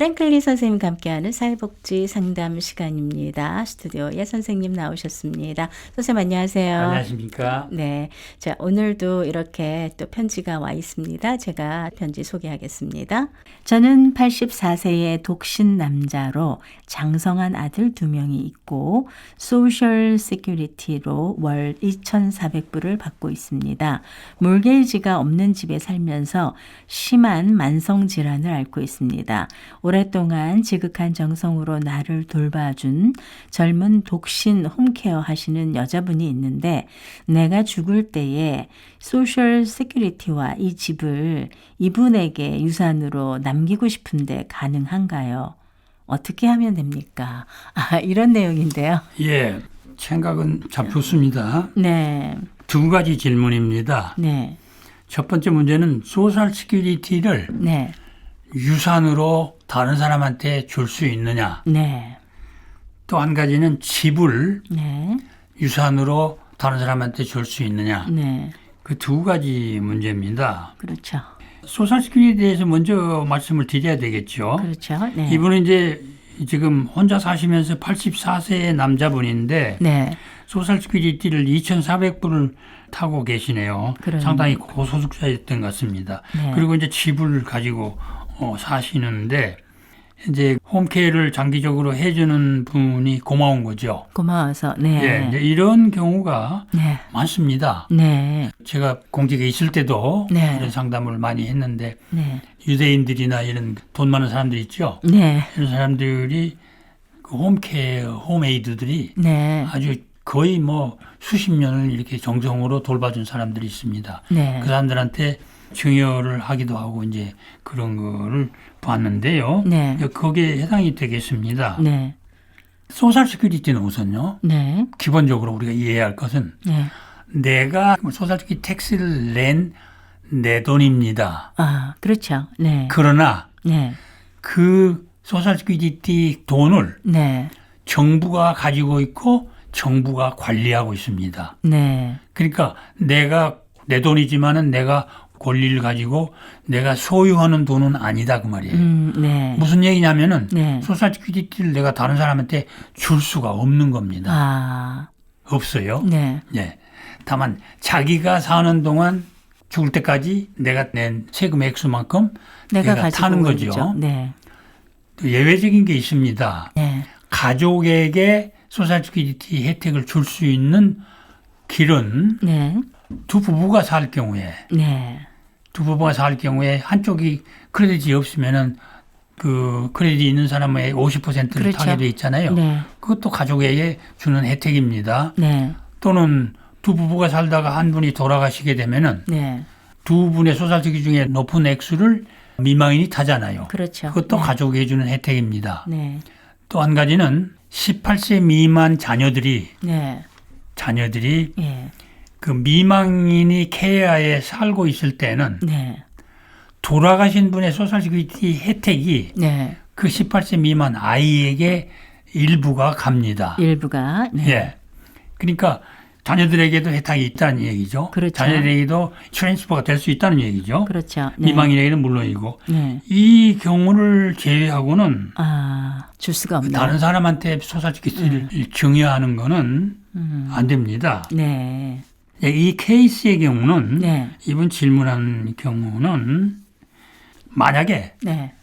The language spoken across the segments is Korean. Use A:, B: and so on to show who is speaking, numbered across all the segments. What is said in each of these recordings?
A: 프랭클린 선생님과 함께하는 사회복지 상담 시간입니다. 스튜디오 예 선생님 나오셨습니다. 선생님 안녕하세요.
B: 안녕하십니까?
A: 네. 자, 오늘도 이렇게 또 편지가 와 있습니다. 제가 편지 소개하겠습니다. 저는 84세의 독신 남자로 장성한 아들 두 명이 있고 소셜 세큐리티로 월 2,400불을 받고 있습니다. 몰게이지가 없는 집에 살면서 심한 만성 질환을 앓고 있습니다. 오랫동안 지극한 정성으로 나를 돌봐준 젊은 독신 홈케어 하시는 여자분이 있는데 내가 죽을 때에 소셜 세큐리티와 이 집을 이분에게 유산으로 남기고 싶은데 가능한가요? 어떻게 하면 됩니까? 아, 이런 내용인데요.
B: 예, 생각은 참 좋습니다.
A: 네,
B: 두 가지 질문입니다.
A: 네,
B: 첫 번째 문제는 소셜 시큐리티를
A: 네,
B: 유산으로 다른 사람한테 줄 수 있느냐.
A: 네,
B: 또 한 가지는 집을
A: 네,
B: 유산으로 다른 사람한테 줄 수 있느냐.
A: 네,
B: 그 두 가지 문제입니다.
A: 그렇죠.
B: 시큐리티에 대해서 먼저 말씀을 드려야 되겠죠.
A: 그렇죠. 네,
B: 이분은 이제 지금 혼자 사시면서 84세의 남자분인데
A: 네,
B: 소셜 시큐리티를 2,400불을 타고 계시네요.
A: 그러네요.
B: 상당히 고소득자였던 것 같습니다.
A: 네.
B: 그리고 이제 집을 가지고 어, 사시는데 이제 홈케어를 장기적으로 해주는 분이 고마운 거죠.
A: 고마워서, 네,
B: 예, 이런 경우가
A: 네,
B: 많습니다.
A: 네,
B: 제가 공직에 있을 때도
A: 네.
B: 이런 상담을 많이 했는데
A: 네,
B: 유대인들이나 이런 돈 많은 사람들 있죠.
A: 네,
B: 이런 사람들이 그 홈케어, 홈에이드들이
A: 네,
B: 아주 거의 뭐 수십 년을 이렇게 정성으로 돌봐준 사람들이 있습니다.
A: 네,
B: 그 사람들한테 증여를 하기도 하고 이제 그런 거를 봤는데요.
A: 네,
B: 거기에 해당이 되겠습니다.
A: 네,
B: 소셜 시큐리티는 우선요.
A: 네,
B: 기본적으로 우리가 이해해야 할 것은
A: 네,
B: 내가 소셜 시큐리티 텍스를 낸 내 돈입니다.
A: 아, 그렇죠. 네,
B: 그러나
A: 네,
B: 그 소셜 시큐리티 돈을
A: 네,
B: 정부가 가지고 있고 정부가 관리하고 있습니다.
A: 네,
B: 그러니까 내가 내 돈이지만은 내가 권리를 가지고 내가 소유하는 돈은 아니다 그 말이에요.
A: 음, 네,
B: 무슨 얘기냐면은
A: 네,
B: 소셜 시큐리티를 내가 다른 사람한테 줄 수가 없는 겁니다.
A: 아,
B: 없어요.
A: 네,
B: 예. 다만 자기가 사는 동안 죽을 때까지 내가 낸 세금 액수만큼
A: 내가
B: 내가 타는 거죠.
A: 네,
B: 또 예외적인 게 있습니다.
A: 네,
B: 가족에게 소셜 시큐리티 혜택을 줄 수 있는 길은
A: 네,
B: 두 부부가 살 경우에
A: 네,
B: 두 부부가 살 경우에 한쪽이 크레딧이 없으면은 그 크레딧 있는 사람의 50%를
A: 그렇죠.
B: 타게 돼 있잖아요.
A: 네,
B: 그것도 가족에게 주는 혜택입니다.
A: 네,
B: 또는 두 부부가 살다가 한 분이 돌아가시게 되면은
A: 네,
B: 두 분의 소살특기 중에 높은 액수를 미망인이 타잖아요.
A: 그렇죠.
B: 그것도
A: 네.
B: 가족에게 주는 혜택입니다.
A: 네,
B: 또 한 가지는 18세 미만 자녀들이
A: 네,
B: 자녀들이
A: 예,
B: 그 미망인이 케아에 살고 있을 때는
A: 네,
B: 돌아가신 분의 소셜시큐리티 혜택이
A: 네,
B: 그 18세 미만 아이에게 일부가 갑니다.
A: 일부가 네,
B: 예. 그러니까 자녀들에게도 혜택이 있다는 얘기죠.
A: 그렇죠.
B: 자녀들에게도 트랜스퍼가 될 수 있다는 얘기죠.
A: 그렇죠. 네,
B: 미망인에게는 물론이고
A: 네,
B: 이 경우를 제외하고는
A: 아, 줄 수가 없네요.
B: 다른 사람한테 소셜시큐리티를 증여하는 거는
A: 음,
B: 안 됩니다.
A: 네,
B: 예, 이 케이스의 경우는
A: 네,
B: 이분 질문한 경우는 만약에
A: 네,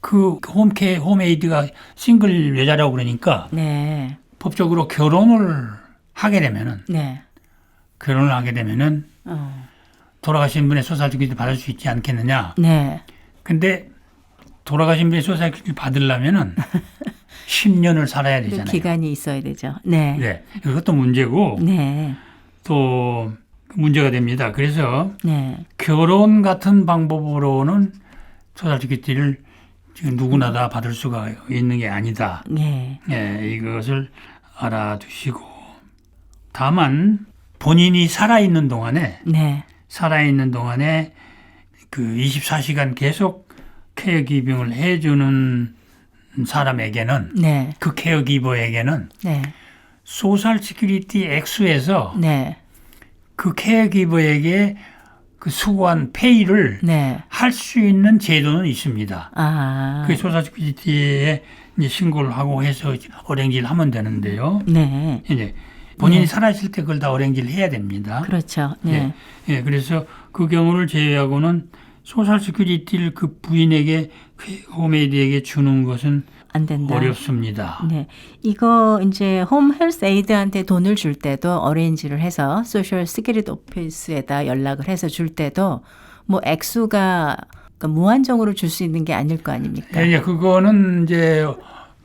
B: 그 홈케 홈에이드가 싱글 여자라고 그러니까
A: 네,
B: 법적으로 결혼을 하게 되면은
A: 네,
B: 결혼을 하게 되면은
A: 어,
B: 돌아가신 분의 소살주기를 받을 수 있지 않겠느냐.
A: 네,
B: 근데 돌아가신 분의 소살주기를 받으려면은 10년을 살아야
A: 그
B: 되잖아요.
A: 기간이 있어야 되죠. 네,
B: 네. 그것도 문제고
A: 네,
B: 또 문제가 됩니다. 그래서
A: 네,
B: 결혼 같은 방법으로는 소살주기를 지금 누구나 다 받을 수가 있는 게 아니다.
A: 네,
B: 예, 이것을 알아두시고. 다만 본인이 살아있는 동안에
A: 네,
B: 살아있는 동안에 그 24시간 계속 케어 기빙을 해주는 사람에게는
A: 네,
B: 그 케어 기버에게는
A: 네,
B: 소셜 시큐리티 액수에서
A: 네,
B: 그 케어 기버에게 그 수고한 페이를
A: 네.
B: 할수 있는 제도는 있습니다.
A: 아.
B: 그 소사시큐리티에 이제 신고를 하고 해서 어랭지를 하면 되는데요.
A: 네.
B: 이제 본인이
A: 네.
B: 살아있을 때 그걸 다 어랭지를 해야 됩니다.
A: 그렇죠. 네.
B: 예, 그래서 그 경우를 제외하고는 소셜 시큐리티를 그 부인에게 그 홈에이드에게 주는 것은
A: 안 된다.
B: 어렵습니다.
A: 네. 이거 이제 홈 헬스 에이드한테 돈을 줄 때도 어레인지를 해서 소셜 시큐리티 오피스에다 연락을 해서 줄 때도 뭐 액수가 그러니까 무한정으로 줄 수 있는 게 아닐 거 아닙니까?
B: 예, 예, 그거는 이제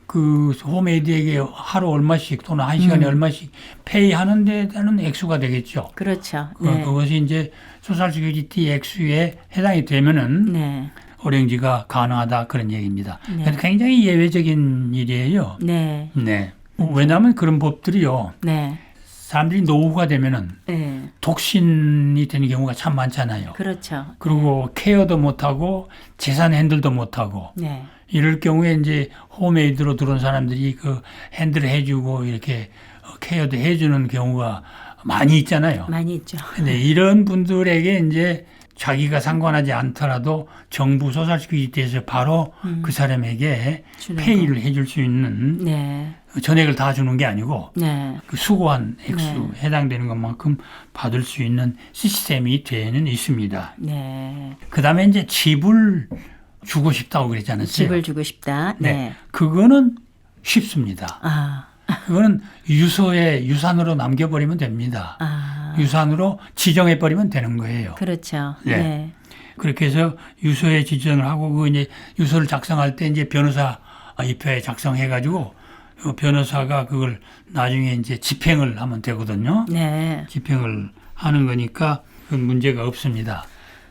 B: 그 홈에이드에게 하루 얼마씩 또는 한 시간에
A: 음.
B: 얼마씩 페이하는 데 따른 액수가 되겠죠.
A: 그렇죠.
B: 그,
A: 네.
B: 그것이 이제 소셜시큐리티 액수에 해당이 되면은
A: 네.
B: 어랭지가 가능하다 그런 얘기입니다.
A: 네.
B: 굉장히 예외적인 일이에요.
A: 네.
B: 네. 왜냐하면 그런 법들이요.
A: 네.
B: 사람들이 노후가 되면은
A: 네.
B: 독신이 되는 경우가 참 많잖아요.
A: 그렇죠.
B: 그리고 케어도 못하고 재산 핸들도 못하고
A: 네.
B: 이럴 경우에 이제 홈에이드로 들어온 사람들이 그 핸들을 해주고 이렇게 어, 케어도 해주는 경우가 많이 있잖아요.
A: 많이 있죠.
B: 근데 이런 분들에게 이제 자기가 상관하지 않더라도 정부 소셜시큐리티에서 바로
A: 음.
B: 그 사람에게 페이를 해줄 수 있는
A: 네.
B: 전액을 다 주는 게 아니고
A: 네.
B: 그 수고한 액수
A: 네.
B: 해당되는 것만큼 받을 수 있는 시스템이 되는 있습니다.
A: 네.
B: 그 다음에 이제 집을 주고 싶다고 그랬지 않았어요?
A: 집을 주고 싶다. 네.
B: 네. 그거는 쉽습니다.
A: 아.
B: 그거는 유서에 유산으로 남겨버리면 됩니다.
A: 아.
B: 유산으로 지정해 버리면 되는 거예요.
A: 그렇죠.
B: 네.
A: 네.
B: 그렇게 해서 유서에 지정을 하고 그 이제 유서를 작성할 때 이제 변호사 입회에 작성해 가지고 그 변호사가 그걸 나중에 이제 집행을 하면 되거든요.
A: 네.
B: 집행을 하는 거니까 그건 문제가 없습니다.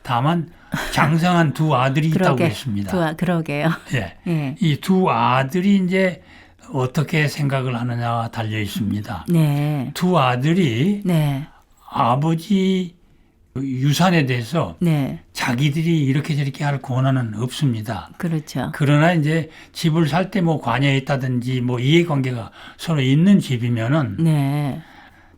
B: 다만 장성한 두 아들이 있다고
A: 그러게.
B: 했습니다.
A: 두, 아- 그러게요.
B: 예.
A: 예.
B: 이 두 아들이 이제 어떻게 생각을 하느냐가 달려 있습니다.
A: 네.
B: 두 아들이
A: 네.
B: 아버지 유산에 대해서
A: 네.
B: 자기들이 이렇게 저렇게 할 권한은 없습니다.
A: 그렇죠.
B: 그러나 이제 집을 살 때 뭐 관여했다든지 뭐 이해관계가 서로 있는 집이면은
A: 네.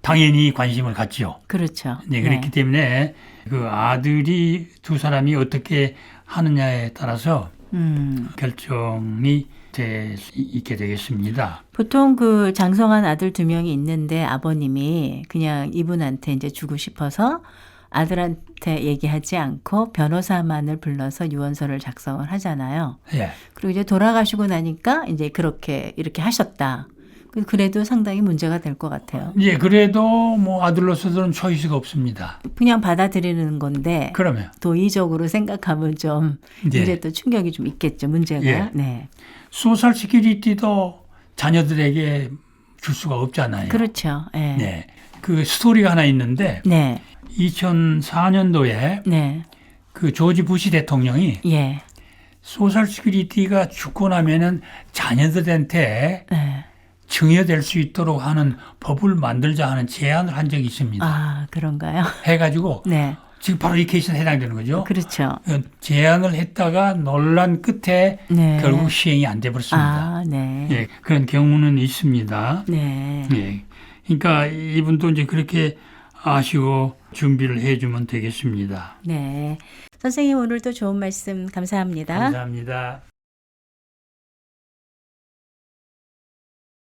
B: 당연히 관심을 갖지요.
A: 그렇죠.
B: 네, 그렇기 때문에 그 아들이 두 사람이 어떻게 하느냐에 따라서
A: 음.
B: 결정이 될 수 있게 되겠습니다.
A: 보통 그 장성한 아들 두 명이 있는데 아버님이 그냥 이분한테 이제 주고 싶어서 아들한테 얘기하지 않고 변호사만을 불러서 유언서를 작성을 하잖아요.
B: 예.
A: 그리고 이제 돌아가시고 나니까 이제 그렇게 이렇게 하셨다. 그- 그래도 상당히 문제가 될 것 같아요.
B: 예, 그래도 뭐 아들로서는 초이스가 없습니다.
A: 그냥 받아들이는 건데
B: 그러면
A: 도의적으로 생각하면 좀
B: 예.
A: 이제 또 충격이 좀 있겠죠. 문제가.
B: 예.
A: 네.
B: 소셜 시큐리티도 자녀들에게 줄 수가 없잖아요.
A: 그렇죠. 예.
B: 네. 그 스토리가 하나 있는데
A: 네.
B: 2004년도에
A: 네.
B: 그 조지 부시 대통령이
A: 예.
B: 소셜 시큐리티가 죽고 나면은 자녀들한테
A: 네.
B: 증여될 수 있도록 하는 법을 만들자 하는 제안을 한 적이 있습니다.
A: 아, 그런가요?
B: 해가지고
A: 네.
B: 지금 바로 이 케이스는 해당되는 거죠.
A: 그렇죠.
B: 어, 제안을 했다가 논란 끝에
A: 네.
B: 결국 시행이 안 돼 버렸습니다.
A: 아, 네.
B: 예, 그런 경우는 있습니다.
A: 네.
B: 예. 그러니까 이분도 이제 그렇게 아시고 준비를 해주면 되겠습니다.
A: 네. 선생님 오늘도 좋은 말씀 감사합니다.
B: 감사합니다.